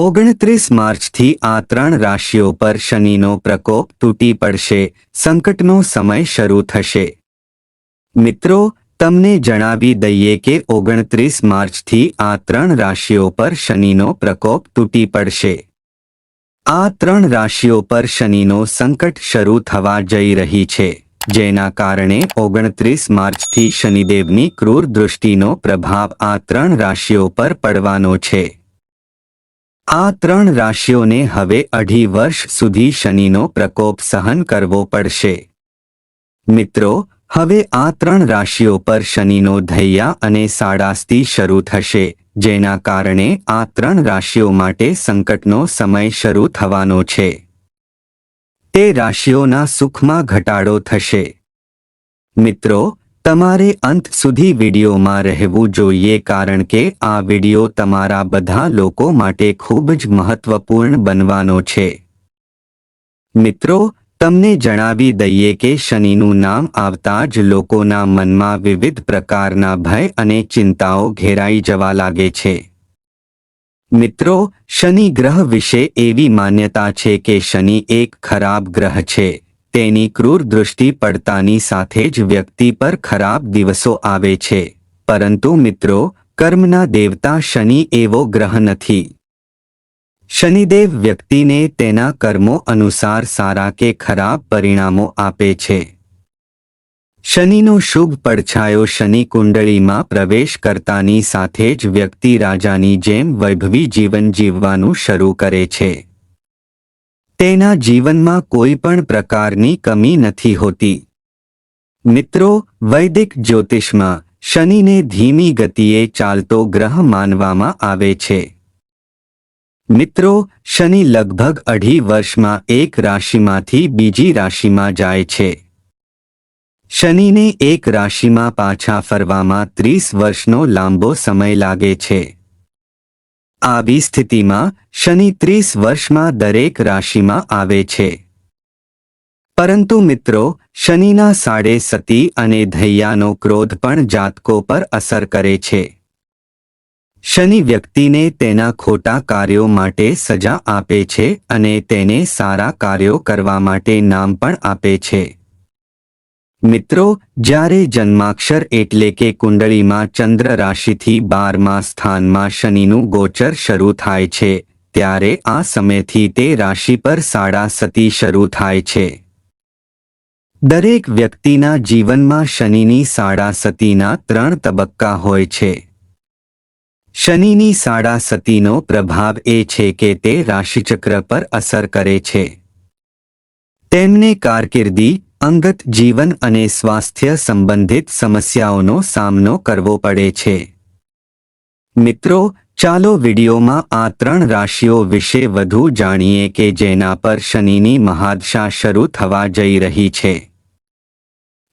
ઓગણત્રીસ માર્ચથી આ ત્રણ રાશિઓ પર શનિનો પ્રકોપ તૂટી પડશે, સંકટનો સમય શરૂ થશે. મિત્રો, તમને જણાવી દઈએ કે ઓગણત્રીસ માર્ચથી આ ત્રણ રાશિઓ પર શનિનો પ્રકોપ તૂટી પડશે. આ ત્રણ રાશિઓ પર શનિનો સંકટ શરૂ થવા જઈ રહી છે, જેના કારણે ઓગણત્રીસ માર્ચથી શનિદેવની ક્રૂર દૃષ્ટિનો પ્રભાવ આ ત્રણ રાશિઓ પર પડવાનો છે. આ ત્રણ રાશિઓને હવે અઢી વર્ષ સુધી શનિનો પ્રકોપ સહન કરવો પડશે. મિત્રો, હવે આ ત્રણ રાશિઓ પર શનિનો ધૈયા અને સાડાસ્તી શરૂ થશે, જેના કારણે આ ત્રણ રાશિઓ માટે સંકટનો સમય શરૂ થવાનો છે. તે રાશિઓના સુખમાં ઘટાડો થશે. મિત્રો તમારે અંત સુધી વિડીયોમાં રહેવું જોઈએ કારણ કે આ વીડિયો તમારા બધા લોકો માટે ખૂબ જ મહત્વપૂર્ણ બનવાનો છે. મિત્રો, તમને જણાવી દઈએ કે શનિનું નામ આવતા જ લોકોના મનમાં વિવિધ પ્રકારના ભય અને ચિંતાઓ ઘેરાઈ જવા લાગે છે. મિત્રો, શનિ ગ્રહ વિશે એવી માન્યતા છે કે શનિ એક ખરાબ ગ્રહ છે. તેની ક્રૂર દૃષ્ટિ પડતાની સાથે જ વ્યક્તિ પર ખરાબ દિવસો આવે છે. પરંતુ મિત્રો, કર્મના દેવતા શનિ એવો ગ્રહ નથી. શનિદેવ વ્યક્તિને તેના કર્મો અનુસાર સારા કે ખરાબ પરિણામો આપે છે. શનિનો શુભ પડછાયો શનિ કુંડળીમાં પ્રવેશ કરતાની સાથે જ વ્યક્તિ રાજાની જેમ વૈભવી જીવન જીવવાનું શરૂ કરે છે. તેના જીવનમાં કોઈ પણ પ્રકારની કમી નથી હોતી. મિત્રો, વૈદિક જ્યોતિષમાં શનિને ધીમી ગતિએ ચાલતો ગ્રહ માનવામાં આવે છે. મિત્રો, શનિ લગભગ અઢી વર્ષમાં એક રાશિમાંથી બીજી રાશિમાં જાય છે. શનિને એક રાશિમાં પાછા ફરવામાં ત્રીસ વર્ષનો લાંબો સમય લાગે છે. આવી સ્થિતિમાં શનિ ત્રીસ વર્ષમાં દરેક રાશિમાં આવે છે. પરંતુ મિત્રો, શનિના સાડે સતી અને ધૈયાનો ક્રોધ પણ જાતકો પર અસર કરે છે. શનિ વ્યક્તિને તેના ખોટા કાર્યો માટે સજા આપે છે અને તેને સારા કાર્યો કરવા માટે નામ પણ આપે છે. મિત્રો, જ્યારે જન્માક્ષર એટલે કે કુંડળીમાં ચંદ્ર રાશિથી બારમા સ્થાનમાં શનિનું ગોચર શરૂ થાય છે, ત્યારે આ સમયથી તે રાશિ પર સાડા સતી શરૂ થાય છે. દરેક વ્યક્તિના જીવનમાં શનિની સાડા સતીના ત્રણ તબક્કા હોય છે. શનિની સાડા સતીનો પ્રભાવ એ છે કે તે રાશિચક્ર પર અસર કરે છે. તેમને કારકિર્દી અંગત જીવન અને સ્વાસ્થ્ય સંબંધિત સમસ્યાઓનો સામનો કરવો પડે છે. મિત્રો, ચાલો વિડીયોમાં આ ત્રણ રાશિઓ વિશે વધુ જાણીએ કે જેના પર શનિની મહાદશા શરૂ થવા જઈ રહી છે.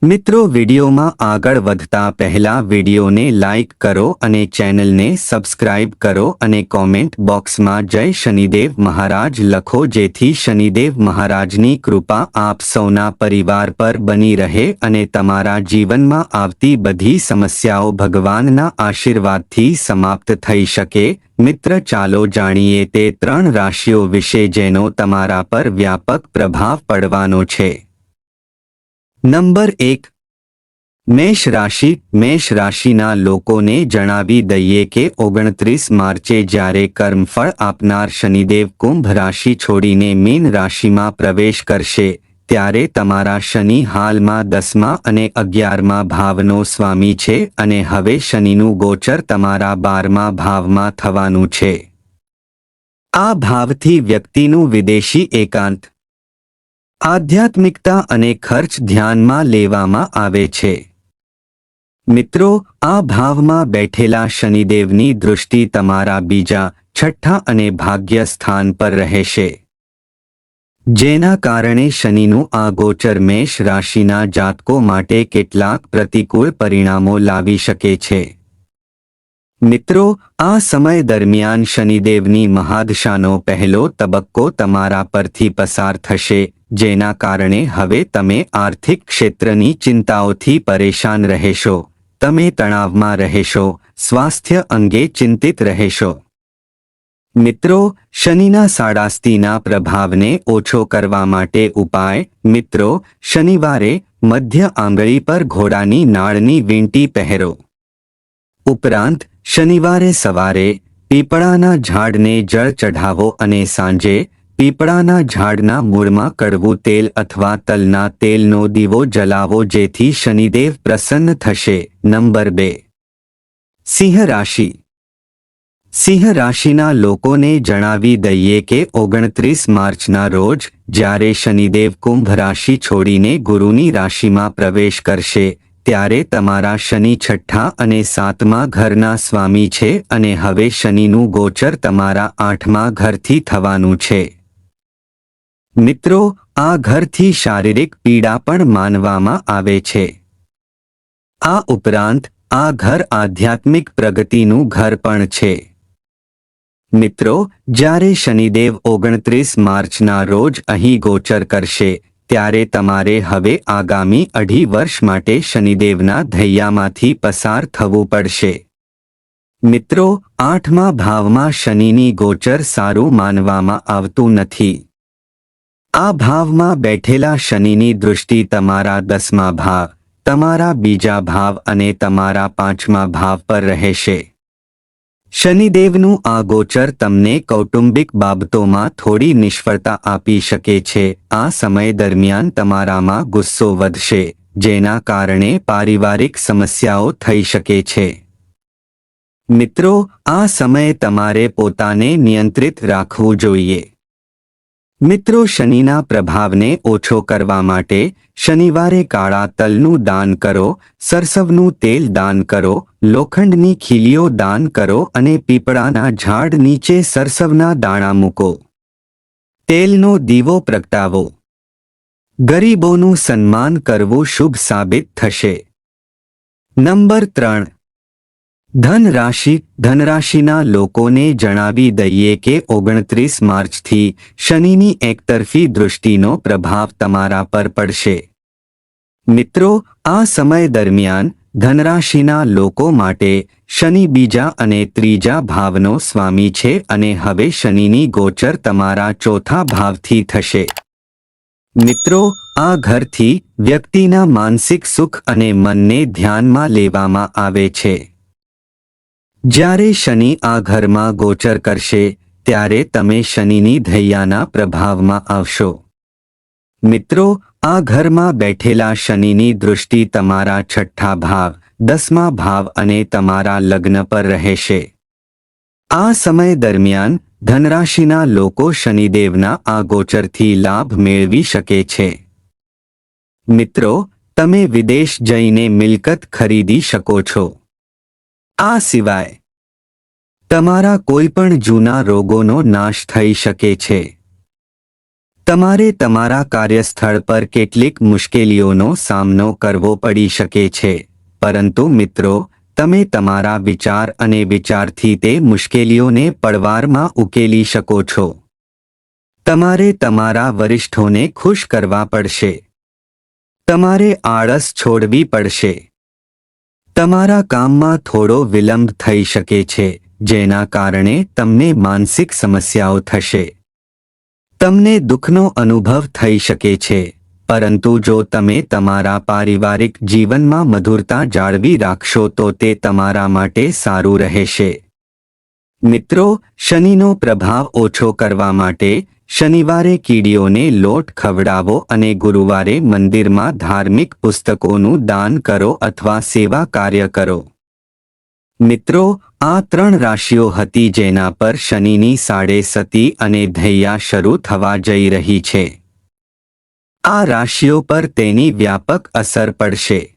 મિત્રો, વિડીયોમાં આગળ વધતા પહેલા વિડીયોને લાઇક કરો અને ચેનલને સબસ્ક્રાઇબ કરો અને કોમેન્ટ બોક્સમાં જય શનિદેવ મહારાજ લખો જેથી શનિદેવ મહારાજની કૃપા આપ સૌના પરિવાર પર બની રહે અને તમારા જીવનમાં આવતી બધી સમસ્યાઓ ભગવાનના આશીર્વાદથી સમાપ્ત થઈ શકે. મિત્ર, ચાલો જાણીએ તે ત્રણ રાશિઓ વિશે જેનો તમારા પર વ્યાપક પ્રભાવ પડવાનો છે. નંબર એક. મેષ રાશિ, મેષ રાશિના લોકોને જણાવી દઈએ કે ઓગણત્રીસ માર્ચે જ્યારે કર્મફળ આપનાર શનિદેવ કુંભ રાશિ છોડીને મીન રાશિમાં પ્રવેશ કરશે, ત્યારે તમારા શનિ હાલમાં દસમા અને અગિયારમા ભાવનો સ્વામી છે અને હવે શનિનું ગોચર તમારા બારમા ભાવમાં થવાનું છે. આ ભાવથી વ્યક્તિનું વિદેશી એકાંત આધ્યાત્મિકતા અને ખર્ચ ધ્યાનમાં લેવામાં આવે છે. મિત્રો, આ ભાવમાં બેઠેલા શનિદેવની દૃષ્ટિ તમારા બીજા, છઠ્ઠા અને ભાગ્ય સ્થાન પર રહેશે. જેના કારણે શનિનું આ ગોચર મેષ રાશિના જાતકો માટે કેટલાક પ્રતિકૂળ પરિણામો લાવી શકે છે. મિત્રો, આ સમય દરમિયાન શનિદેવની મહાદશાનો પહેલો તબક્કો તમારા પરથી પસાર થશે, જેના કારણે હવે તમે આર્થિક ક્ષેત્રની ચિંતાઓથી પરેશાન રહેશો. તમે તણાવમાં રહેશો, સ્વાસ્થ્ય અંગે ચિંતિત રહેશો. મિત્રો, શનિના સાડાસ્તીના પ્રભાવને ઓછો કરવા માટે ઉપાય, મિત્રો, શનિવારે મધ્ય આંગળી પર ઘોડાની નાળની વીંટી પહેરો. ઉપરાંત શનિવારે સવારે પીપળાના ઝાડને જળ ચઢાવો અને સાંજે પીપળાના ઝાડના મૂળમાં કડવું તેલ અથવા તલના તેલનો દીવો જલાવો જેથી શનિદેવ પ્રસન્ન થશે. નંબર બે. સિંહ રાશિ. સિંહ રાશિના લોકોને જણાવી દઈએ કે ઓગણત્રીસ માર્ચના રોજ જ્યારે શનિદેવ કુંભ રાશિ છોડીને ગુરુની રાશિમાં પ્રવેશ કરશે ત્યારે તમારા શનિ છઠ્ઠા અને સાતમા ઘરના સ્વામી છે અને હવે શનિનું ગોચર તમારા આઠમા ઘરથી થવાનું છે. મિત્રો, આ ઘરથી શારીરિક પીડા પણ માનવામાં આવે છે. આ ઉપરાંત, આ ઘર આધ્યાત્મિક પ્રગતિનું ઘર પણ છે. મિત્રો, જ્યારે શનિદેવ ઓગણત્રીસ માર્ચના રોજ અહીં ગોચર કરશે ત્યારે તમારે હવે આગામી અઢી વર્ષ માટે શનિદેવના ધૈયામાંથી પસાર થવું પડશે. મિત્રો, આઠમા ભાવમાં શનિની ગોચર સારું માનવામાં આવતું નથી. આ ભાવમાં બેઠેલા શનિની દૃષ્ટિ તમારા દસમા ભાવ, તમારા બીજા ભાવ અને તમારા પાંચમા ભાવ પર રહેશે. શનિદેવનું આ ગોચર તમને કૌટુંબિક બાબતોમાં થોડી નિષ્ફળતા આપી શકે છે. આ સમય દરમિયાન તમારામાં ગુસ્સો વધશે, જેના કારણે પારિવારિક સમસ્યાઓ થઈ શકે છે. મિત્રો, આ સમયે તમારે પોતાને નિયંત્રિત રાખવું જોઈએ. મિત્રો, શનિના પ્રભાવને ઓછો કરવા માટે શનિવારે કાળા તલનું દાન કરો, સરસવનું તેલ દાન કરો, લોખંડની ખીલીઓ દાન કરો અને પીપળાના ઝાડ નીચે સરસવના દાણા મૂકો. તેલનો દીવો પ્રગટાવો. ગરીબોનું સન્માન કરવું શુભ સાબિત થશે. નંબર ત્રણ. ધન રાશિ ધનરાશિના લોકોને જણાવી દઈએ કે ઓગણત્રીસ માર્ચથી શનિની એકતરફી દૃષ્ટિનો પ્રભાવ તમારા પર પડશે. મિત્રો, આ સમય દરમિયાન ધનરાશિના લોકો માટે શનિ બીજા અને ત્રીજા ભાવનો સ્વામી છે અને હવે શનિની ગોચર તમારા ચોથા ભાવથી થશે. મિત્રો, આ ઘરથી વ્યક્તિના માનસિક સુખ અને મનને ધ્યાનમાં લેવામાં આવે છે. જ્યારે શનિ આ ઘરમાં ગોચર કરશે, ત્યારે તમે શનિની ધૈયાના પ્રભાવમાં આવશો. મિત્રો, આ ઘરમાં બેઠેલા શનિની દૃષ્ટિ તમારા છઠ્ઠા ભાવ, દસમા ભાવ અને તમારા લગ્ન પર રહેશે. આ સમય દરમિયાન ધનરાશિના લોકો શનિદેવના આ ગોચરથી લાભ મેળવી શકે છે. મિત્રો, તમે વિદેશ જઈને મિલકત ખરીદી શકો છો. આ સિવાય, તમારા કોઈ પણ જૂના રોગોનો નાશ થઈ શકે છે. તમારે તમારા કાર્યસ્થળ પર કેટલીક મુશ્કેલીઓનો સામનો કરવો પડી શકે છે. પરંતુ મિત્રો, તમે તમારા વિચાર અને વિચારથી તે મુશ્કેલીઓને પડવારમાં ઉકેલી શકો છો. તમારે તમારા વરિષ્ઠોને ખુશ કરવા પડશે. તમારે આળસ છોડવી પડશે. તમારા કામમાં થોડો વિલંબ થઈ શકે છે, જેના કારણે તમને માનસિક સમસ્યાઓ થશે. તમને દુઃખનો અનુભવ થઈ શકે છે, પરંતુ જો તમે તમારા પારિવારિક જીવનમાં મધુરતા જાળવી રાખશો તો તે તમારા માટે સારું રહેશે. મિત્રો, શનિનો પ્રભાવ ઓછો કરવા માટે શનિવારે કીડીઓને લોટ ખવડાવો અને ગુરુવારે મંદિરમાં ધાર્મિક પુસ્તકોનું દાન કરો અથવા સેવા કાર્ય કરો. મિત્રો, આ ત્રણ રાશિઓ હતી જેના પર શનિની સાડે સતી અને ધૈયા શરૂ થવા જઈ રહી છે. આ રાશિઓ પર તેની વ્યાપક અસર પડશે.